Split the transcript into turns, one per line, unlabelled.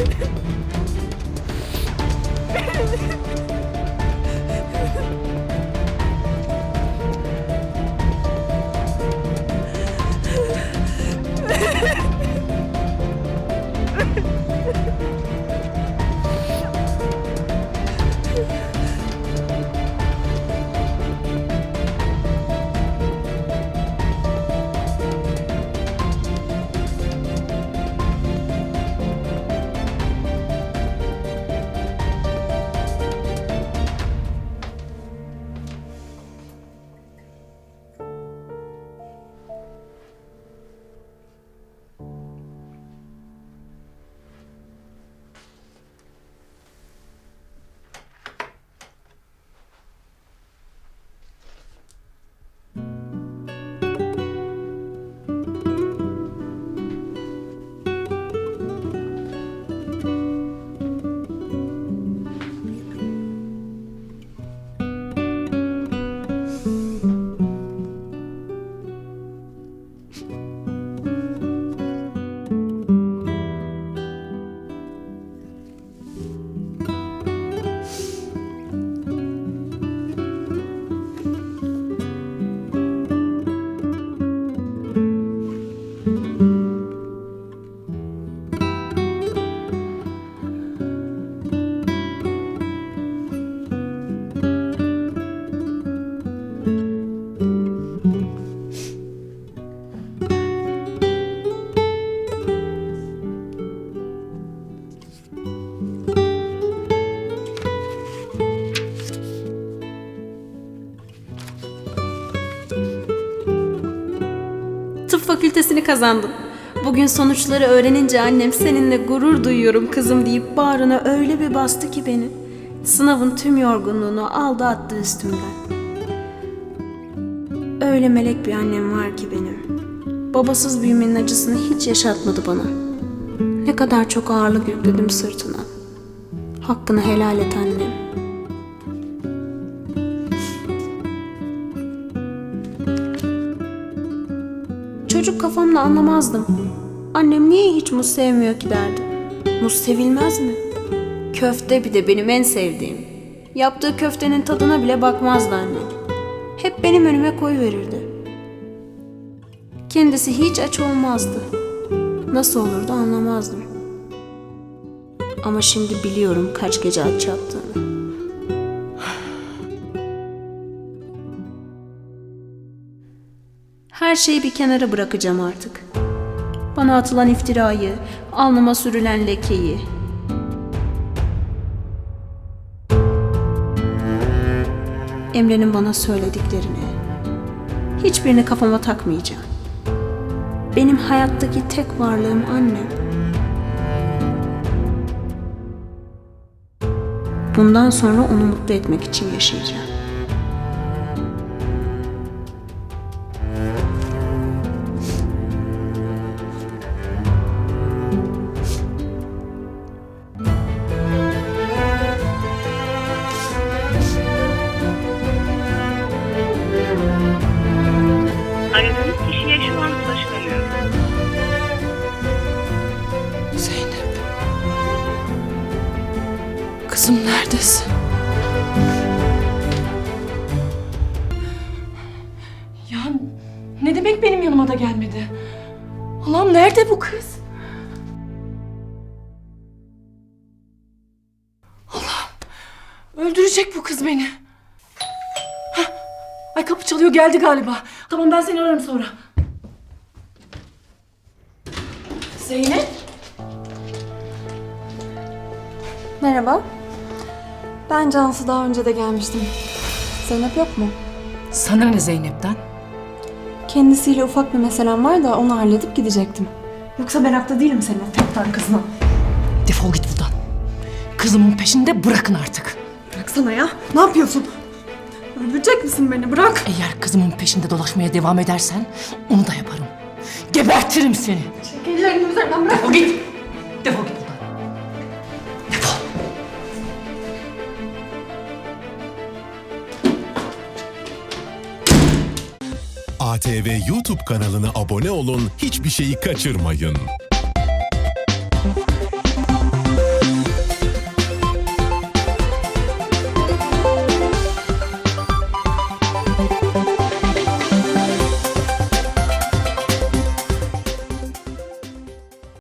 Benim. Fakültesini kazandın. Bugün sonuçları öğrenince annem seninle gurur duyuyorum kızım deyip bağrına öyle bir bastı ki beni. Sınavın tüm yorgunluğunu aldı attı üstümden. Öyle melek bir annem var ki benim. Babasız büyümenin acısını hiç yaşatmadı bana. Ne kadar çok ağırlık yükledim sırtına. Hakkını helal et annem. Çocuk kafamla anlamazdım. Annem niye hiç muz sevmiyor ki derdim. Muz sevilmez mi? Köfte bir de benim en sevdiğim. Yaptığı köftenin tadına bile bakmazdı annem. Hep benim önüme koy verirdi. Kendisi hiç aç olmazdı. Nasıl olurdu anlamazdım. Ama şimdi biliyorum kaç gece aç yattığını. Her şeyi bir kenara bırakacağım artık. Bana atılan iftirayı, alnıma sürülen lekeyi. Emre'nin bana söylediklerini. Hiçbirini kafama takmayacağım. Benim hayattaki tek varlığım annem. Bundan sonra onu mutlu etmek için yaşayacağım.
Aradığınız kişiye şu an ulaşılamıyor.
Zeynep. Kızım neredesin? Ya ne demek benim yanıma da gelmedi? Allah'ım nerede bu kız? Öldürecek bu kız beni. Hah, Ay kapı çalıyor geldi galiba. Tamam ben seni ararım sonra. Zeynep.
Merhaba. Ben Cansu daha önce de gelmiştim. Zeynep yok mu?
Sana ne Zeynep'ten?
Kendisiyle ufak bir meselem var da onu halledip gidecektim. Yoksa merakta değilim senin o tekrar kızına.
Defol git buradan. Kızımın peşinde bırakın artık.
Bıraksana ya. Ne yapıyorsun? Öldürecek misin beni? Bırak.
Eğer kızımın peşinde dolaşmaya devam edersen onu da yaparım. Gebertirim seni.
Çek ellerini üzerinden bırak.
Defol git. Defol git buradan. Defol.
ATV YouTube kanalına abone olun, hiçbir şeyi kaçırmayın.